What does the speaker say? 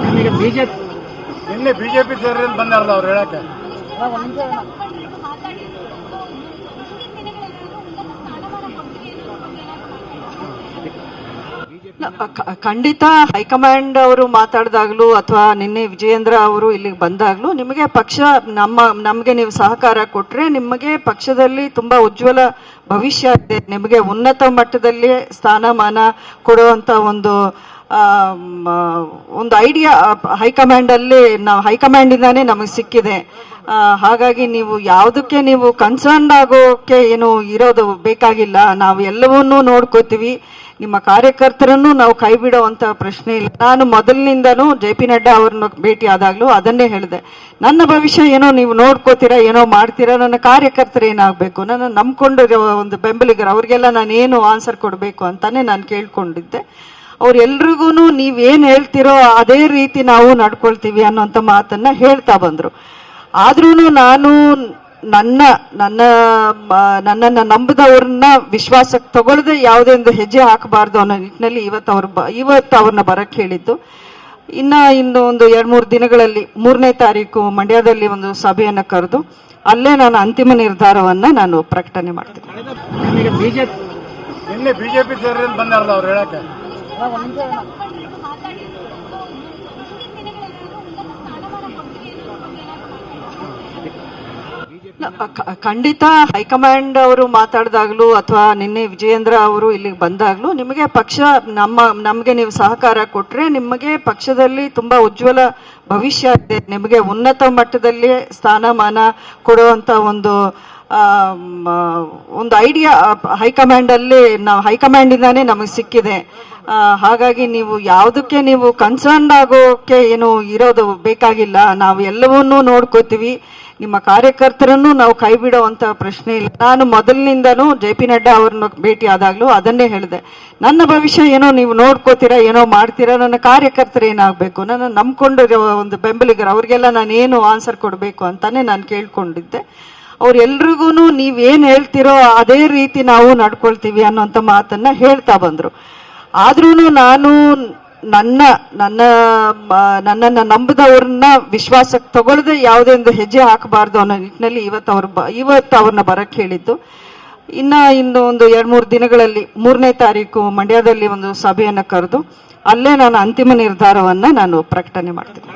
ನಿಮಗೆ ಬಿಜೆಪಿ ನಿನ್ನೆ ಬಿಜೆಪಿ ಸೇರಿದ್ರೆ ಬಂದಾರಲ್ಲ ಅವ್ರು ಹೇಳಕ್ಕೆ. ಖಂಡಿತ ಹೈಕಮಾಂಡ್ ಅವರು ಮಾತಾಡಿದಾಗ್ಲೂ ಅಥವಾ ನಿನ್ನೆ ವಿಜಯೇಂದ್ರ ಅವರು ಇಲ್ಲಿಗೆ ಬಂದಾಗ್ಲೂ ನಿಮಗೆ ಪಕ್ಷ ನಮ್ಮ ನಮಗೆ ನೀವು ಸಹಕಾರ ಕೊಟ್ಟರೆ ನಿಮಗೆ ಪಕ್ಷದಲ್ಲಿ ತುಂಬಾ ಉಜ್ವಲ ಭವಿಷ್ಯ ಇದೆ. ನಿಮಗೆ ಉನ್ನತ ಮಟ್ಟದಲ್ಲಿ ಸ್ಥಾನಮಾನ ಕೊಡುವಂತ ಒಂದು ಒಂದು ಐಡಿಯಾ, ಹೈಕಮಾಂಡಲ್ಲಿ ನಾವು ಹೈಕಮಾಂಡ್ ಇಂದಾನೇ ನಮಗೆ ಸಿಕ್ಕಿದೆ. ಹಾಗಾಗಿ ನೀವು ಯಾವುದಕ್ಕೆ ನೀವು ಕನ್ಸರ್ನ್ ಆಗೋಕೆ ಏನು ಇರೋದು ಬೇಕಾಗಿಲ್ಲ. ನಾವು ಎಲ್ಲವನ್ನೂ ನೋಡ್ಕೋತೀವಿ. ನಿಮ್ಮ ಕಾರ್ಯಕರ್ತರನ್ನು ನಾವು ಕೈ ಪ್ರಶ್ನೆ ಇಲ್ಲ. ನಾನು ಮೊದಲಿನಿಂದನೂ ಜೆ ಪಿ ನಡ್ಡಾ ಅವ್ರನ್ನ ಭೇಟಿ ಆದಾಗ್ಲೂ ಅದನ್ನೇ ಹೇಳಿದೆ. ನನ್ನ ಭವಿಷ್ಯ ಏನೋ ನೀವು ನೋಡ್ಕೋತೀರಾ, ಏನೋ ಮಾಡ್ತೀರಾ, ನನ್ನ ಕಾರ್ಯಕರ್ತರು ಏನಾಗಬೇಕು, ನನ್ನ ನಂಬ್ಕೊಂಡಿರೋ ಒಂದು ಬೆಂಬಲಿಗರು, ಅವ್ರಿಗೆಲ್ಲ ನಾನು ಏನು ಆನ್ಸರ್ ಕೊಡಬೇಕು ಅಂತಾನೆ ನಾನು ಕೇಳ್ಕೊಂಡಿದ್ದೆ. ಅವ್ರೆಲ್ರಿಗೂ ನೀವೇನು ಹೇಳ್ತಿರೋ ಅದೇ ರೀತಿ ನಾವು ನಡ್ಕೊಳ್ತೀವಿ ಅನ್ನೋಂಥ ಮಾತನ್ನ ಹೇಳ್ತಾ ಬಂದ್ರು. ಆದ್ರೂ ನಾನು ನನ್ನ ನನ್ನ ನನ್ನನ್ನು ನಂಬಿದವ್ರನ್ನ ವಿಶ್ವಾಸಕ್ಕೆ ತಗೊಳ್ಳದೆ ಯಾವುದೇ ಒಂದು ಹೆಜ್ಜೆ ಹಾಕಬಾರ್ದು ಅನ್ನೋ ನಿಟ್ಟಿನಲ್ಲಿ ಇವತ್ತು ಅವ್ರು ಬ- ಇವತ್ತು ಅವ್ರನ್ನ ಬರಕ್ಕೆ ಹೇಳಿದ್ದು. ಇನ್ನ ಇನ್ನು ಒಂದು ಎರಡು ಮೂರು ದಿನಗಳಲ್ಲಿ ಮೂರನೇ ತಾರೀಕು ಮಂಡ್ಯದಲ್ಲಿ ಒಂದು ಸಭೆಯನ್ನ ಕರೆದು ಅಲ್ಲೇ ನಾನು ಅಂತಿಮ ನಿರ್ಧಾರವನ್ನ ನಾನು ಪ್ರಕಟಣೆ ಮಾಡ್ತೀನಿ. ಖಂಡಿತ ಹೈಕಮಾಂಡ್ ಅವರು ಮಾತಾಡಿದಾಗ್ಲೂ ಅಥವಾ ನಿನ್ನೆ ವಿಜಯೇಂದ್ರ ಅವರು ಇಲ್ಲಿಗೆ ಬಂದಾಗ್ಲೂ ನಿಮಗೆ ಪಕ್ಷ ನಮ್ಮ, ನಮಗೆ ನೀವು ಸಹಕಾರ ಕೊಟ್ಟರೆ ನಿಮಗೆ ಪಕ್ಷದಲ್ಲಿ ತುಂಬಾ ಉಜ್ವಲ ಭವಿಷ್ಯ ಇದೆ. ನಿಮಗೆ ಉನ್ನತ ಮಟ್ಟದಲ್ಲಿ ಸ್ಥಾನಮಾನ ಕೊಡುವಂತ ಒಂದು ಒಂದು ಐಡಿಯಾ, ಹೈಕಮಾಂಡಲ್ಲಿ ನಾವು ಹೈಕಮಾಂಡ್ ಇಂದಾನೇ ನಮಗೆ ಸಿಕ್ಕಿದೆ. ಹಾಗಾಗಿ ನೀವು ಯಾವುದಕ್ಕೆ ನೀವು ಕನ್ಸರ್ನ್ ಆಗೋಕೆ ಏನು ಇರೋದು ಬೇಕಾಗಿಲ್ಲ. ನಾವು ಎಲ್ಲವನ್ನೂ ನೋಡ್ಕೋತೀವಿ. ನಿಮ್ಮ ಕಾರ್ಯಕರ್ತರನ್ನು ನಾವು ಕೈ ಬಿಡೋವಂಥ ಪ್ರಶ್ನೆ ಇಲ್ಲ. ನಾನು ಮೊದಲಿನಿಂದನೂ ಜೆ ಪಿ ನಡ್ಡಾ ಅವ್ರನ್ನ ಭೇಟಿ ಆದಾಗ್ಲೂ ಅದನ್ನೇ ಹೇಳಿದೆ. ನನ್ನ ಭವಿಷ್ಯ ಏನೋ ನೀವು ನೋಡ್ಕೋತೀರಾ, ಏನೋ ಮಾಡ್ತೀರಾ, ನನ್ನ ಕಾರ್ಯಕರ್ತರು ಏನಾಗಬೇಕು, ನನ್ನ ನಂಬ್ಕೊಂಡಿರೋ ಒಂದು ಬೆಂಬಲಿಗರು, ಅವ್ರಿಗೆಲ್ಲ ನಾನು ಏನು ಆನ್ಸರ್ ಕೊಡಬೇಕು ಅಂತಾನೆ ನಾನು ಕೇಳ್ಕೊಂಡಿದ್ದೆ. ಅವ್ರೆಲ್ರಿಗೂ ನೀವೇನು ಹೇಳ್ತಿರೋ ಅದೇ ರೀತಿ ನಾವು ನಡ್ಕೊಳ್ತೀವಿ ಅನ್ನೋಂಥ ಮಾತನ್ನ ಹೇಳ್ತಾ ಬಂದರು. ಆದ್ರೂ ನಾನು ನನ್ನ ನನ್ನ ನನ್ನನ್ನು ನಂಬಿದವ್ರನ್ನ ವಿಶ್ವಾಸಕ್ಕೆ ತಗೊಳ್ಳದೆ ಯಾವುದೇ ಒಂದು ಹೆಜ್ಜೆ ಹಾಕಬಾರ್ದು ಅನ್ನೋ ನಿಟ್ಟಿನಲ್ಲಿ ಇವತ್ತು ಅವ್ರು ಬ- ಇವತ್ತು ಅವ್ರನ್ನ ಬರಕ್ಕೆ ಹೇಳಿದ್ದು. ಇನ್ನ ಇನ್ನು ಒಂದು ಎರಡು ಮೂರು ದಿನಗಳಲ್ಲಿ ಮೂರನೇ ತಾರೀಕು ಮಂಡ್ಯದಲ್ಲಿ ಒಂದು ಸಭೆಯನ್ನ ಕರೆದು ಅಲ್ಲೇ ನಾನು ಅಂತಿಮ ನಿರ್ಧಾರವನ್ನ ನಾನು ಪ್ರಕಟಣೆ ಮಾಡ್ತೀನಿ.